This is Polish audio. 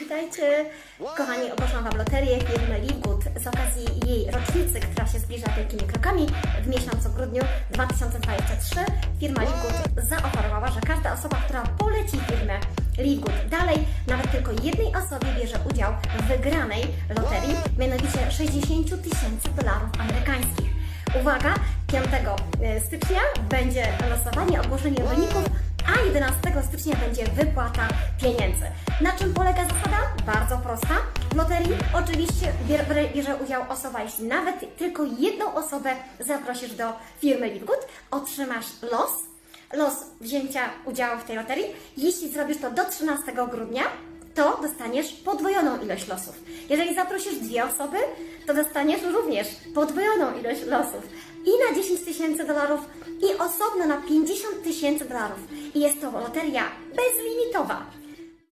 Witajcie! Kochani, ogłaszam Wam loterię firmy Livegood z okazji jej rocznicy, która się zbliża wielkimi krokami w miesiącu grudniu 2023. Firma Livegood zaoferowała, że każda osoba, która poleci firmę Livegood dalej, nawet tylko jednej osobie bierze udział w wygranej loterii, mianowicie 60 tysięcy dolarów amerykańskich. Uwaga, 5 stycznia będzie losowanie, ogłoszenie wyników, a 11 stycznia będzie wypłata pieniędzy. Na czym polega zasada? Bardzo prosta. W loterii oczywiście bier- bier- bierze udział osoba, jeśli nawet tylko jedną osobę zaprosisz do firmy Livegood, otrzymasz los, los wzięcia udziału w tej loterii. Jeśli zrobisz to do 13 grudnia, to dostaniesz podwojoną ilość losów. Jeżeli zaprosisz dwie osoby, to dostaniesz również podwojoną ilość losów. I na 10 tysięcy dolarów, i osobno na 50 tysięcy dolarów. I jest to loteria bezlimitowa.